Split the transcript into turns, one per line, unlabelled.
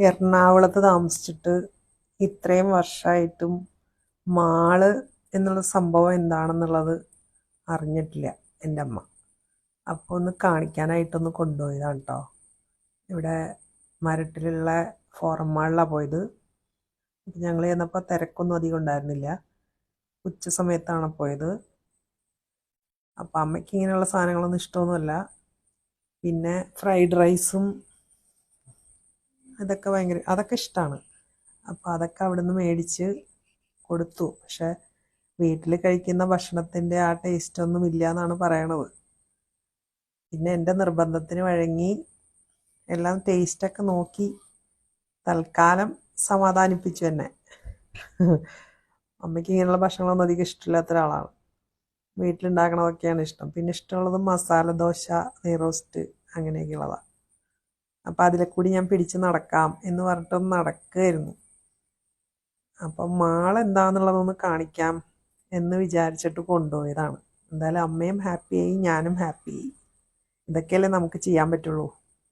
എറണാകുളത്ത് താമസിച്ചിട്ട് ഇത്രയും വർഷമായിട്ടും മാൾ എന്നുള്ള സംഭവം എന്താണെന്നുള്ളത് അറിഞ്ഞിട്ടില്ല എന്റെ അമ്മ. അപ്പോൾ ഒന്ന് കാണിക്കാനായിട്ടൊന്ന് കൊണ്ടുപോയതാണ് കേട്ടോ ഇവിടെ മരട്ടിലുള്ള ഫോറം മാളിലാണ് പോയത്. അപ്പം ഞങ്ങൾ ചെന്നപ്പോൾ തിരക്കൊന്നും അധികം ഉണ്ടായിരുന്നില്ല. ഉച്ച സമയത്താണ് പോയത്. അപ്പം അമ്മയ്ക്ക് ഇങ്ങനെയുള്ള സാധനങ്ങളൊന്നും ഇഷ്ടമൊന്നുമല്ല. പിന്നെ ഫ്രൈഡ് റൈസും അതൊക്കെ ഭയങ്കര അതൊക്കെ ഇഷ്ടമാണ് അപ്പോൾ അതൊക്കെ അവിടെ നിന്ന് മേടിച്ച് കൊടുത്തു. പക്ഷെ വീട്ടിൽ കഴിക്കുന്ന ഭക്ഷണത്തിന്റെ ആ ടേസ്റ്റ് ഒന്നും ഇല്ല എന്നാണ് പറയണത്. പിന്നെ എന്റെ നിർബന്ധത്തിന് വഴങ്ങി എല്ലാം ടേസ്റ്റൊക്കെ നോക്കി തൽക്കാലം സമാധാനിപ്പിച്ചു എന്നെ. അമ്മയ്ക്ക് ഇങ്ങനെയുള്ള ഭക്ഷണങ്ങളൊന്നും അധികം ഇഷ്ടമില്ലാത്ത ഒരാളാണ്. വീട്ടിലുണ്ടാക്കണതൊക്കെയാണ് ഇഷ്ടം. പിന്നെ ഇഷ്ടമുള്ളത് മസാല ദോശ നെയ്റോസ്റ്റ് അങ്ങനെയൊക്കെയുള്ളതാണ് അപ്പം അതിലെ കൂടി ഞാൻ പിടിച്ച് നടക്കാം എന്ന് പറഞ്ഞിട്ടൊന്ന് നടക്കുകയായിരുന്നു. അപ്പം മാൾ എന്താണെന്നുള്ളതൊന്ന് കാണിക്കാം എന്ന് വിചാരിച്ചിട്ട് കൊണ്ടുപോയതാണ്. എന്തായാലും അമ്മയും ഹാപ്പിയായി ഞാനും ഹാപ്പിയായി ഇതൊക്കെയല്ലേ നമുക്ക് ചെയ്യാൻ പറ്റുള്ളൂ.